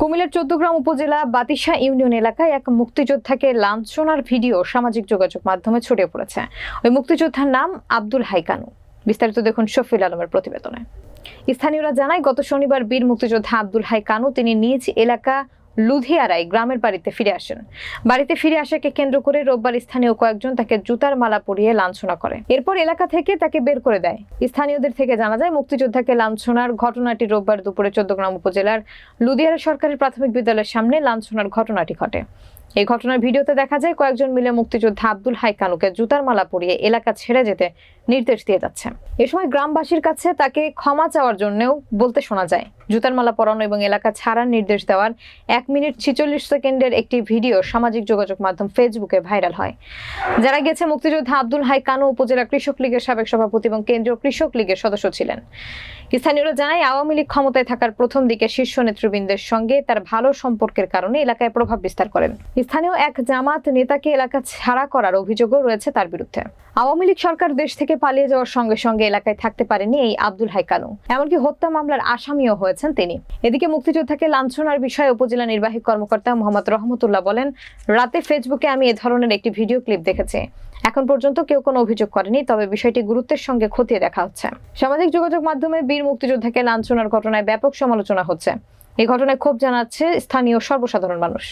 কুমিল্লার চৌদ্দগ্রাম উপজেলা বাতিশা ইউনিয়ন এলাকায় এক মুক্তিযোদ্ধাকে লাঞ্ছনার ভিডিও সামাজিক যোগাযোগ মাধ্যমে ছড়িয়ে পড়েছে। ওই মুক্তিযোদ্ধার নাম আব্দুল হাইকানু। বিস্তারিত দেখুন শফিল আলমের প্রতিবেদনে। স্থানীয়রা জানায়, গত শনিবার বীর মুক্তিযোদ্ধা আব্দুল হাইকানু, তিনি নিজ এলাকা লুধিয়ারায় গ্রামের বাড়িতে ফিরে আসেন। বাড়িতে ফিরে আসাকে কেন্দ্র করে রোববার স্থানীয় কয়েকজন তাকে জুতার মালা পরিয়ে লাঞ্ছনা করে। এরপর এলাকা থেকে তাকে বের করে দেয়। স্থানীয়দের থেকে জানা যায়, মুক্তিযোদ্ধাকে লাঞ্ছনার ঘটনাটি রোববার দুপুরে চোদ্দগ্রাম উপজেলার লুধিয়ারা সরকারি প্রাথমিক বিদ্যালয়ের সামনে লাঞ্ছনার ঘটনাটি ঘটে। এই ঘটনার ভিডিওতে দেখা যায় কয়েকজন মিলে মুক্তিযোদ্ধা আব্দুল হাইকানুকে জুতার মালা পরিয়ে এলাকা ছেড়ে যেতে নির্দেশ দিয়ে যাচ্ছে। এ সময় গ্রামবাসীর কাছে তাকে ক্ষমা চাওয়ার জন্যও বলতে শোনা যায়। জুতার মালা পরানো এবং এলাকা ছাড়ার নির্দেশ দেওয়ার এক মিনিট ছিচল্লিশ সেকেন্ডের একটি ভিডিও সামাজিক যোগাযোগ মাধ্যম ফেসবুকে ভাইরাল হয়। যারা গেছে মুক্তিযোদ্ধা আব্দুল হাই কানু উপজেলা কৃষক লীগের সাবেক সভাপতি এবং কেন্দ্রীয় কৃষক লীগের সদস্য ছিলেন। স্থানীয়রা জানায়, আওয়ামী লীগ ক্ষমতায় থাকার প্রথম দিকে শীর্ষ নেতৃবৃন্দের সঙ্গে তার ভালো সম্পর্কের কারণে এলাকায় প্রভাব বিস্তার করেন। স্থানীয় এক জামাত নেতাকে এলাকা ছাড়া করার অভিযোগও রয়েছে তার বিরুদ্ধে। আওয়ামী লীগ সরকার দেশ থেকে পালিয়ে যাওয়ার সঙ্গে সঙ্গে এলাকায় থাকতে পারেনি এই আব্দুল হাইকানু। এমনকি হত্যা মামলার আসামিও হয়েছেন তিনি। এদিকে মুক্তিযোদ্ধাকে লাঞ্ছনার বিষয়ে উপজেলা নির্বাহী কর্মকর্তা মোহাম্মদ রহমতুল্লাহ বলেন, রাতে ফেসবুকে আমি এ ধরনের একটি ভিডিও ক্লিপ দেখেছি। এখন পর্যন্ত কেউ কোনো অভিযোগ করেনি, তবে বিষয়টি গুরুত্বের সঙ্গে খতিয়ে দেখা হচ্ছে। সামাজিক যোগাযোগ মাধ্যমে বীর মুক্তিযোদ্ধাকে লাঞ্ছনার ঘটনায় ব্যাপক সমালোচনা হচ্ছে। এই ঘটনায় ক্ষোভ জানাচ্ছে স্থানীয় সর্বসাধারণ মানুষ।